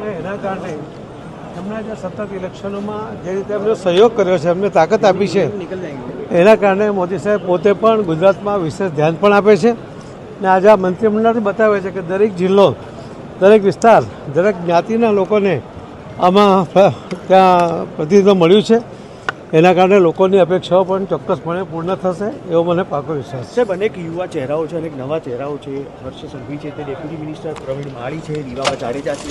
અને એના કારણે એમના જે સતત ઇલેક્શનોમાં જે રીતે એમનો સહયોગ કર્યો છે, એમને તાકાત આપી છે, એના કારણે મોદી સાહેબ પોતે પણ ગુજરાતમાં વિશેષ ધ્યાન પણ આપે છે. ને આજે આ મંત્રીમંડળથી બતાવે છે કે દરેક જિલ્લો, દરેક વિસ્તાર, દરેક જ્ઞાતિના લોકોને આમાં ત્યાં પ્રતિનિધિત્વ મળ્યું છે. એના કારણે લોકોની અપેક્ષાઓ પણ ચોક્કસપણે પૂર્ણ થશે એવો મને પાકો વિશ્વાસ છે. અનેક યુવા ચહેરાઓ છે અનેક નવા ચહેરાઓ છે. હર્ષ સંઘવી છે તે ડેપ્યુટી મિનિસ્ટર પ્રવીણ માળી છે રીવાબા જાડેજા છે.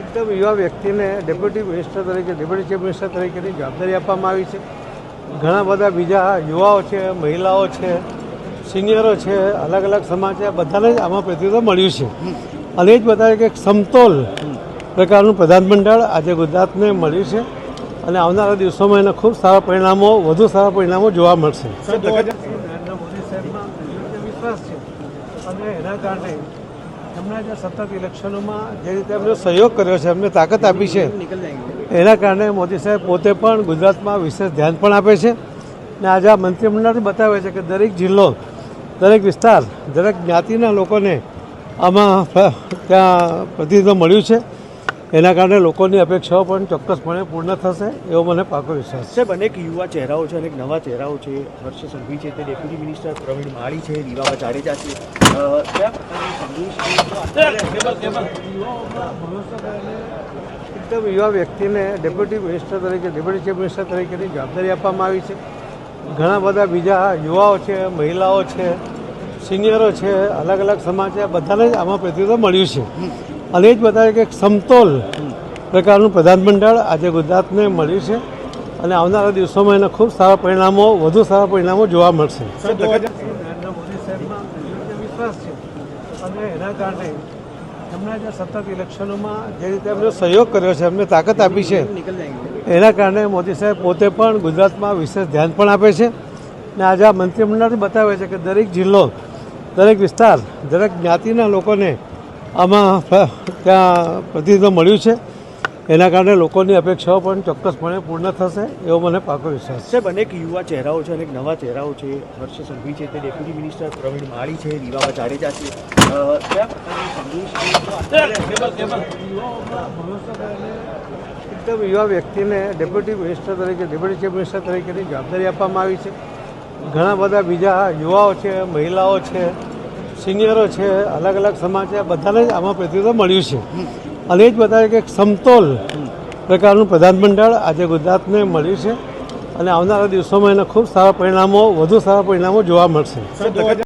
એકદમ યુવા વ્યક્તિને ડેપ્યુટી મિનિસ્ટર તરીકે ડેપ્યુટી ચીફ મિનિસ્ટર તરીકેની જવાબદારી આપવામાં આવી છે. ઘણા બધા બીજા યુવાઓ છે મહિલાઓ છે સિનિયરો છે અલગ અલગ સમાજ છે બધાને જ આમાં પ્રતિનિધિત્વ મળ્યું છે. અને એ જ બતાવે કે એક સમતોલ પ્રકારનું પ્રધાનમંડળ આજે ગુજરાતને મળ્યું છે અને આવનારા દિવસોમાં એના ખૂબ સારા પરિણામો વધુ સારા પરિણામો જોવા મળશે. મોદી સાહેબમાં વિશ્વાસ છે. અને એના કારણે એમણે જે સતત ઇલેક્શનોમાં જે રીતે એમને સહયોગ કર્યો છે એમને તાકાત આપી છે એના કારણે મોદી સાહેબ પોતે પણ ગુજરાતમાં વિશેષ ધ્યાન પણ આપે છે. ને આજે આ મંત્રીમંડળ બતાવે છે કે દરેક જિલ્લો દરેક વિસ્તાર દરેક જ્ઞાતિના લોકોને આમાં ત્યાં પ્રતિનિધિત્વ મળ્યું છે. એના કારણે લોકોની અપેક્ષાઓ પણ ચોક્કસપણે પૂર્ણ થશે એવો મને પાકો વિશ્વાસ છે. સાહેબ અનેક યુવા ચહેરાઓ છે અનેક નવા ચહેરાઓ છે. હર્ષ સંઘવી છે તે ડેપ્યુટી મિનિસ્ટર પ્રવીણ માળી છે રીવાબા જાડેજા છે? એકદમ યુવા વ્યક્તિને ડેપ્યુટી મિનિસ્ટર તરીકે ડેપ્યુટી ચીફ મિનિસ્ટર તરીકેની જવાબદારી આપવામાં આવી છે. ઘણા બધા બીજા યુવાઓ છે મહિલાઓ છે. સિનિયરો છે અલગ અલગ સમાજ છે બધાને જ આમાં પ્રતિનિધિત્વ મળ્યું છે. અને એ જ બતાવે કે એક સમતોલ પ્રકારનું પ્રધાનમંડળ આજે ગુજરાતને મળ્યું છે અને આવનારા દિવસોમાં એના ખૂબ સારા પરિણામો વધુ સારા પરિણામો જોવા મળશે. મોદી સાહેબમાં વિશ્વાસ છે અને એના કારણે એમણે જે સતત ઇલેક્શનોમાં જે રીતે એમને સહયોગ કર્યો છે એમને તાકાત આપી છે એના કારણે મોદી સાહેબ પોતે પણ ગુજરાતમાં વિશેષ ધ્યાન પણ આપે છે. ને આજે આ મંત્રીમંડળ બતાવે છે કે દરેક જિલ્લો દરેક વિસ્તાર દરેક જ્ઞાતિના લોકોને આમાં ત્યાં પ્રતિનિધિત્વ મળ્યું છે. એના કારણે લોકોની અપેક્ષાઓ પણ ચોક્કસપણે પૂર્ણ થશે એવો મને પાકો વિશ્વાસ છે. અનેક યુવા ચહેરાઓ છે અનેક નવા ચહેરાઓ છે. હર્ષ સંઘવી છે તે ડેપ્યુટી મિનિસ્ટર પ્રવીણ માળી છે રીવાબા જાડેજા છે? એકદમ યુવા વ્યક્તિને ડેપ્યુટી મિનિસ્ટર તરીકે ડેપ્યુટી ચીફ મિનિસ્ટર તરીકેની જવાબદારી આપવામાં આવી છે. ઘણા બધા બીજા યુવાઓ છે, મહિલાઓ છે, સિનિયરો છે, અલગ અલગ સમાજ છે બધાને જ આમાં પ્રતિનિધિત્વ મળ્યું છે. અને એ જ બતાવે કે સમતોલ પ્રકારનું પ્રધાનમંડળ આજે ગુજરાતને મળ્યું છે. અને આવનારા દિવસોમાં એના ખૂબ સારા પરિણામો, વધુ સારા પરિણામો જોવા મળશે.